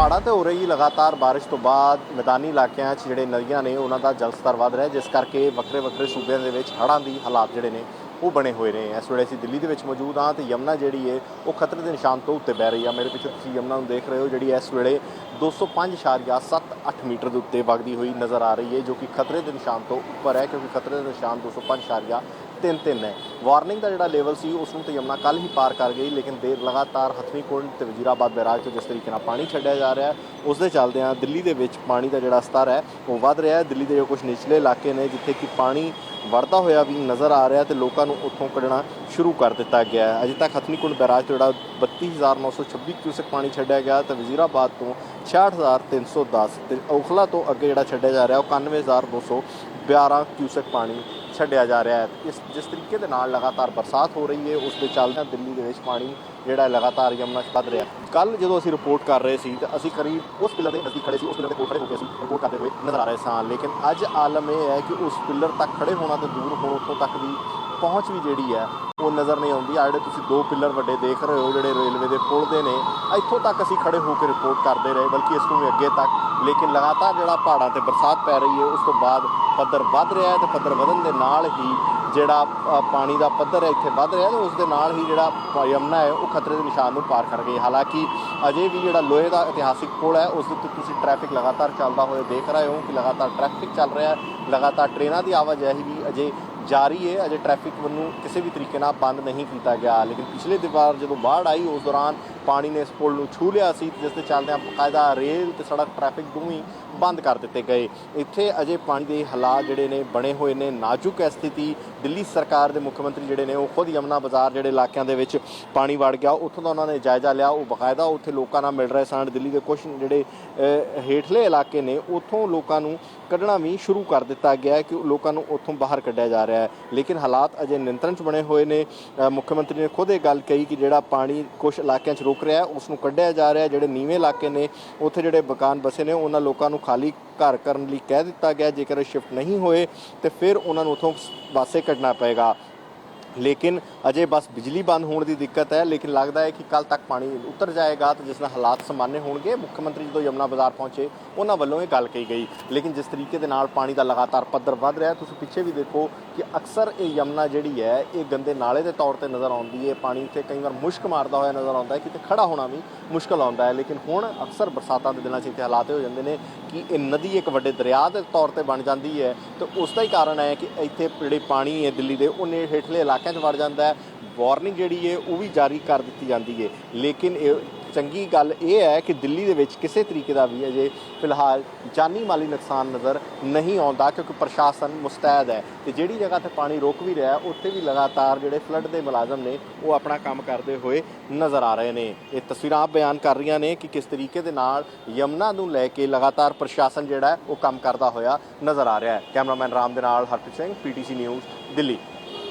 ਪਹਾੜਾਂ ਤੇ ਹੋ ਰਹੀ ਲਗਾਤਾਰ ਬਾਰਿਸ਼ ਤੋਂ ਬਾਅਦ ਮੈਦਾਨੀ ਇਲਾਕਿਆਂ 'ਚ ਜਿਹੜੇ ਨਦੀਆਂ ਨੇ, ਉਹਨਾਂ ਦਾ ਜਲ ਸਤਰ ਵਧ ਰਿਹਾ ਜਿਸ ਕਰਕੇ ਵੱਖਰੇ ਵੱਖਰੇ ਸੂਬਿਆਂ ਦੇ ਵਿੱਚ ਹੜ੍ਹਾਂ ਦੀ ਹਾਲਾਤ ਜਿਹੜੇ ਨੇ, ਉਹ ਬਣੇ ਹੋਏ ਨੇ। ਇਸ ਵੇਲੇ ਅਸੀਂ ਦਿੱਲੀ ਦੇ ਵਿੱਚ ਮੌਜੂਦ ਹਾਂ ਤੇ ਯਮਨਾ ਜਿਹੜੀ ਹੈ ਉਹ ਖਤਰੇ ਦੇ ਨਿਸ਼ਾਨ ਤੋਂ ਉੱਤੇ ਬਹਿ ਰਹੀ ਆ। ਮੇਰੇ ਪਿੱਛੇ ਤੁਸੀਂ ਯਮਨਾ ਨੂੰ ਦੇਖ ਰਹੇ ਹੋ, ਜਿਹੜੀ ਇਸ ਵੇਲੇ 205.78 ਮੀਟਰ ਦੇ ਉੱਤੇ ਵਗਦੀ ਹੋਈ ਨਜ਼ਰ ਆ ਰਹੀ ਹੈ ਜੋ ਕਿ ਖਤਰੇ ਦੇ ਨਿਸ਼ਾਨ ਤੋਂ ਉੱਪਰ ਹੈ, ਕਿਉਂਕਿ ਖਤਰੇ ਦੇ ਨਿਸ਼ਾਨ 205.33 ਹੈ। ਵਾਰਨਿੰਗ ਦਾ ਜਿਹੜਾ ਲੈਵਲ ਸੀ ਉਸ ਨੂੰ ਤਾਂ ਯਮਨਾ ਕੱਲ ਹੀ ਪਾਰ ਕਰ ਗਈ, ਲੇਕਿਨ ਦੇਰ ਲਗਾਤਾਰ ਹਥਨੀ ਕੁੰਡ ਤੇ ਵਜ਼ੀਰਾਬਾਦ ਬੈਰਾਜ ਤੋਂ ਜਿਸ ਤਰੀਕੇ ਨਾਲ ਪਾਣੀ ਛੱਡਿਆ ਜਾ ਰਿਹਾ ਉਸ ਦੇ ਚੱਲਦਿਆਂ ਦਿੱਲੀ ਦੇ ਵਿੱਚ ਪਾਣੀ ਦਾ ਜਿਹੜਾ ਸਤਰ ਹੈ, ਉਹ ਵੱਧ ਰਿਹਾ ਹੈ। ਦਿੱਲੀ ਦੇ ਜੋ ਕੁਝ ਨਿਚਲੇ ਇਲਾਕੇ ਨੇ, ਜਿੱਥੇ ਕਿ ਪਾਣੀ ਵਰਦਾ ਹੋਇਆ ਵੀ ਨਜ਼ਰ ਆ ਰਿਹਾ ਤੇ ਲੋਕਾਂ ਨੂੰ ਉੱਥੋਂ ਕੱਢਣਾ ਸ਼ੁਰੂ ਕਰ ਦਿੱਤਾ ਗਿਆ ਹੈ। ਅਜੇ ਤੱਕ ਹਥਨੀ ਬੈਰਾਜ ਤੋਂ ਜਿਹੜਾ 32926 ਕਿਊਸਕ ਪਾਣੀ ਛੱਡਿਆ ਗਿਆ ਤੇ ਵਜ਼ੀਰਾਬਾਦ ਤੋਂ 66310 ਤੇ ਔਖਲਾ ਤੋਂ ਅੱਗੇ ਜਿਹੜਾ ਛੱਡਿਆ ਜਾ ਰਿਹਾ, ਉਹ 91212 ਕਿਊਸਕ ਪਾਣੀ ਛੱਡਿਆ ਜਾ ਰਿਹਾ ਹੈ। ਇਸ ਜਿਸ ਤਰੀਕੇ ਦੇ ਨਾਲ ਲਗਾਤਾਰ ਬਰਸਾਤ ਹੋ ਰਹੀ ਹੈ, ਉਸ ਦੇ ਚੱਲਦਿਆਂ ਦਿੱਲੀ ਦੇ ਵਿੱਚ ਪਾਣੀ ਜਿਹੜਾ ਲਗਾਤਾਰ ਯਮਨਾ 'ਚ ਵੱਧ ਰਿਹਾ ਕੱਲ ਜਦੋਂ ਅਸੀਂ ਰਿਪੋਰਟ ਕਰ ਰਹੇ ਸੀ, ਤਾਂ ਅਸੀਂ ਕਰੀਬ ਉਸ ਪਿਲਰ ਦੇ ਨਜ਼ਦੀਕ ਖੜੇ ਸੀ, ਉਸ ਪਿਲਰ ਦੇ ਕੋਲ ਖੜੇ ਹੋ ਕੇ ਅਸੀਂ ਰਿਪੋਰਟ ਕਰਦੇ ਹੋਏ ਨਜ਼ਰ ਆ ਰਹੇ ਸਾਂ। ਲੇਕਿਨ ਅੱਜ ਆਲਮ ਇਹ ਹੈ ਕਿ ਉਸ ਪਿਲਰ ਤੱਕ ਖੜੇ ਹੋਣਾ ਤੇ ਦੂਰ ਹੋਣ ਉੱਥੋਂ ਤੱਕ ਵੀ ਪਹੁੰਚ ਵੀ ਜਿਹੜੀ ਹੈ, ਉਹ ਨਜ਼ਰ ਨਹੀਂ ਆਉਂਦੀ। ਆ ਜਿਹੜੇ ਤੁਸੀਂ ਦੋ ਪਿਲਰ ਵੱਡੇ ਦੇਖ ਰਹੇ ਹੋ, ਜਿਹੜੇ ਰੇਲਵੇ ਦੇ ਪੁਲ ਦੇ ਨੇ, ਇੱਥੋਂ ਤੱਕ ਅਸੀਂ ਖੜੇ ਹੋ ਕੇ ਰਿਪੋਰਟ ਕਰਦੇ ਰਹੇ, ਬਲਕਿ ਇਸ ਤੋਂ ਵੀ ਅੱਗੇ ਤੱਕ। ਲੇਕਿਨ ਲਗਾਤਾਰ ਜਿਹੜਾ ਪਹਾੜਾਂ ਤੇ ਬਰਸਾਤ ਪੈ ਰਹੀ ਹੈ, ਉਸ ਤੋਂ ਬਾਅਦ ਪੱਧਰ ਵੱਧ ਰਿਹਾ ਹੈ ਤੇ ਪੱਧਰ ਵਧਣ ਦੇ ਨਾਲ ਹੀ ਜਿਹੜਾ ਪਾਣੀ ਦਾ ਪੱਧਰ ਹੈ ਇੱਥੇ ਵੱਧ ਰਿਹਾ ਤੇ ਉਸ ਦੇ ਨਾਲ ਹੀ ਜਿਹੜਾ ਪ- ਯਮੁਨਾ ਹੈ, ਉਹ ਖਤਰੇ ਦੇ ਨਿਸ਼ਾਨ ਨੂੰ ਪਾਰ ਕਰ ਗਈ ਹਾਲਾਂਕਿ ਅਜੇ ਵੀ ਜਿਹੜਾ ਲੋਹੇ ਦਾ ਇਤਿਹਾਸਿਕ ਪੁਲ ਹੈ, ਉਸ ਦੇ ਉੱਤੇ ਤੁਸੀਂ ਟ੍ਰੈਫਿਕ ਲਗਾਤਾਰ ਚੱਲਦਾ ਹੋਇਆ ਦੇਖ ਰਹੇ ਹੋ ਕਿ ਲਗਾਤਾਰ ਟ੍ਰੈਫਿਕ ਚੱਲ ਰਿਹਾ ਹੈ। ਲਗਾਤਾਰ ਟ੍ਰੇਨਾਂ ਦੀ ਆਵਾਜਾਈ ਵੀ ਅਜੇ ਜਾਰੀ ਹੈ, ਅਜੇ ਟ੍ਰੈਫਿਕ ਨੂੰ ਕਿਸੇ ਵੀ ਤਰੀਕੇ ਨਾਲ ਬੰਦ ਨਹੀਂ ਕੀਤਾ ਗਿਆ। ਲੇਕਿਨ ਪਿਛਲੇ ਦਿਵਾਰ ਜਦੋਂ ਬਾੜ ਆਈ, ਉਸ ਦੌਰਾਨ ਪਾਣੀ ਨੇ ਇਸ ਪੁਲ ਨੂੰ ਛੂ ਲਿਆ ਸੀ ਜਿਸ ਦੇ ਚੱਲਦਿਆਂ ਬਕਾਇਦਾ ਰੇਲ ਤੇ ਸੜਕ ਟ੍ਰੈਫਿਕ ਦੋਵੇਂ ਬੰਦ ਕਰ ਦਿੱਤੇ ਗਏ। ਇੱਥੇ ਅਜੇ ਪਾਣੀ ਦੇ ਹਾਲਾਤ ਜਿਹੜੇ ਨੇ, ਬਣੇ ਹੋਏ ਨੇ, ਨਾਜ਼ੁਕ ਹੈ ਸਥਿਤੀ। ਦਿੱਲੀ ਸਰਕਾਰ ਦੇ ਮੁੱਖ ਮੰਤਰੀ ਜਿਹੜੇ ਨੇ, ਉਹ ਖੁਦ ਯਮਨਾ ਬਾਜ਼ਾਰ ਜਿਹੜੇ ਇਲਾਕਿਆਂ ਦੇ ਵਿੱਚ ਪਾਣੀ ਵੜ ਗਿਆ। ਉੱਥੋਂ ਦਾ ਉਹਨਾਂ ਨੇ ਜਾਇਜ਼ਾ ਲਿਆ। ਉਹ ਬਕਾਇਦਾ ਉੱਥੇ ਲੋਕਾਂ ਨਾਲ ਮਿਲ ਰਹੇ ਸਨ। ਦਿੱਲੀ ਦੇ ਕੁਝ ਜਿਹੜੇ ਹੇਠਲੇ ਇਲਾਕੇ ਨੇ, ਉੱਥੋਂ ਲੋਕਾਂ ਨੂੰ ਕੱਢਣਾ ਵੀ ਸ਼ੁਰੂ ਕਰ ਦਿੱਤਾ ਗਿਆ ਹੈ ਕਿ ਲੋਕਾਂ ਨੂੰ ਉੱਥੋਂ ਬਾਹਰ ਕੱਢਿਆ ਜਾ ਰਿਹਾ ਹੈ। ਲੇਕਿਨ ਹਾਲਾਤ ਅਜੇ ਨਿਯੰਤਰਣ 'ਚ ਬਣੇ ਹੋਏ ਨੇ। ਮੁੱਖ ਮੰਤਰੀ ਨੇ ਖੁਦ ਇਹ ਗੱਲ ਕਹੀ ਕਿ ਜਿਹੜਾ ਪਾਣੀ ਕੁਝ ਇਲਾਕਿਆਂ 'ਚ ਰੁਕ ਰਿਹਾ ਹੈ ਉਸ ਨੂੰ ਕੱਢਿਆ ਜਾ ਰਿਹਾ ਜਿਹੜੇ ਨੀਵੇਂ ਇਲਾਕੇ ਨੇ, ਉੱਥੇ ਜਿਹੜੇ ਮਕਾਨ ਬਸੇ ਨੇ, ਉਹਨਾਂ ਲੋਕਾਂ ਨੂੰ ਖਾਲੀ ਘਰ ਕਰਨ ਲਈ ਕਹਿ ਦਿੱਤਾ ਗਿਆ ਜੇਕਰ ਸ਼ਿਫਟ ਨਹੀਂ ਹੋਏ, ਤੇ ਫਿਰ ਉਹਨਾਂ ਨੂੰ ਉੱਥੋਂ ਵਾਸੇ ਕੱਢਣਾ ਪਏਗਾ। ਲੇਕਿਨ ਅਜੇ ਬਸ ਬਿਜਲੀ ਬੰਦ ਹੋਣ ਦੀ ਦਿੱਕਤ ਹੈ, ਲੇਕਿਨ ਲੱਗਦਾ ਹੈ ਕਿ ਕੱਲ ਤੱਕ ਪਾਣੀ ਉਤਰ ਜਾਏਗਾ ਤੇ ਜਿਸ ਨਾਲ ਹਾਲਾਤ ਸਮਾਨੇ ਹੋਣਗੇ, ਮੁੱਖ ਮੰਤਰੀ ਜਦੋਂ ਯਮਨਾ ਬਾਜ਼ਾਰ ਪਹੁੰਚੇ, ਉਹਨਾਂ ਵੱਲੋਂ ਇਹ ਗੱਲ ਕਹੀ ਗਈ। ਲੇਕਿਨ ਜਿਸ ਤਰੀਕੇ ਦੇ ਨਾਲ ਪਾਣੀ ਦਾ ਲਗਾਤਾਰ ਪੱਧਰ ਵੱਧ ਰਿਹਾ, ਤੁਸੀਂ ਪਿੱਛੇ ਵੀ ਦੇਖੋ ਕਿ ਅਕਸਰ ਇਹ ਯਮਨਾ ਜਿਹੜੀ ਹੈ, ਇਹ ਗੰਦੇ ਨਾਲੇ ਦੇ ਤੌਰ ਤੇ ਨਜ਼ਰ ਆਉਂਦੀ ਹੈ। ਪਾਣੀ ਉੱਤੇ ਕਈ ਵਾਰ ਮੁਸ਼ਕ ਮਾਰਦਾ ਹੋਇਆ ਨਜ਼ਰ ਆਉਂਦਾ ਹੈ, ਕਿਤੇ ਖੜਾ ਹੋਣਾ ਵੀ ਮੁਸ਼ਕਲ ਆਉਂਦਾ ਹੈ। ਲੇਕਿਨ ਹੁਣ ਅਕਸਰ ਬਰਸਾਤਾਂ ਦੇ ਦਿਨਾਂ 'ਚ ਇੱਥੇ ਹਾਲਾਤ ਇਹ ਹੋ ਜਾਂਦੇ ਨੇ ਕਿ ਇਹ ਨਦੀ ਇੱਕ ਵੱਡੇ ਦਰਿਆ ਦੇ ਤੌਰ ਤੇ ਬਣ ਜਾਂਦੀ ਹੈ। ਤੇ ਉਸ ਦਾ ਹੀ ਕਾਰਨ ਹੈ ਕਿ ਇੱਥੇ ਜਿਹੜੇ ਪਾਣੀ ਹੈ ਦਿੱਲੀ ਦੇ, ਉਹ ਨੇ ਹੇਠਲੇ ਇਲਾਕਿਆਂ 'ਚ ਵੜ ਜਾਂਦਾ ਹੈ। ਵਾਰਨਿੰਗ ਜਿਹੜੀ ਹੈ, ਉਹ ਵੀ ਜਾਰੀ ਕਰ ਦਿੱਤੀ ਜਾਂਦੀ ਹੈ। ਲੇਕਿਨ ਇਹ ਚੰਗੀ ਗੱਲ ਇਹ ਹੈ ਕਿ ਦਿੱਲੀ ਦੇ ਵਿੱਚ ਕਿਸੇ ਤਰੀਕੇ ਦਾ ਵੀ ਅਜੇ ਫਿਲਹਾਲ ਜਾਨੀ ਮਾਲੀ ਨੁਕਸਾਨ ਨਜ਼ਰ ਨਹੀਂ ਆਉਂਦਾ ਕਿਉਂਕਿ ਪ੍ਰਸ਼ਾਸਨ ਮੁਸਤੈਦ ਹੈ। ਤੇ ਜਿਹੜੀ ਜਗ੍ਹਾ ਤੇ ਪਾਣੀ ਰੋਕ ਵੀ ਰਿਹਾ, ਉੱਥੇ ਵੀ ਲਗਾਤਾਰ ਜਿਹੜੇ ਫਲੱਡ ਦੇ ਮੁਲਾਜ਼ਮ ਨੇ, ਉਹ ਆਪਣਾ ਕੰਮ ਕਰਦੇ ਹੋਏ ਨਜ਼ਰ ਆ ਰਹੇ ਨੇ। ਇਹ ਤਸਵੀਰਾਂ ਬਿਆਨ ਕਰ ਰਹੀਆਂ ਨੇ ਕਿ ਕਿਸ ਤਰੀਕੇ ਦੇ ਨਾਲ ਯਮਨਾ ਨੂੰ ਲੈ ਕੇ ਲਗਾਤਾਰ ਪ੍ਰਸ਼ਾਸਨ ਜਿਹੜਾ ਉਹ ਕੰਮ ਕਰਦਾ ਹੋਇਆ ਨਜ਼ਰ ਆ ਰਿਹਾ ਹੈ। ਕੈਮਰਾਮੈਨ ਰਾਮ ਦੇ ਨਾਲ ਹਰਪ੍ਰੀਤ ਸਿੰਘ, ਪੀਟੀਸੀ ਨਿਊਜ਼, ਦਿੱਲੀ।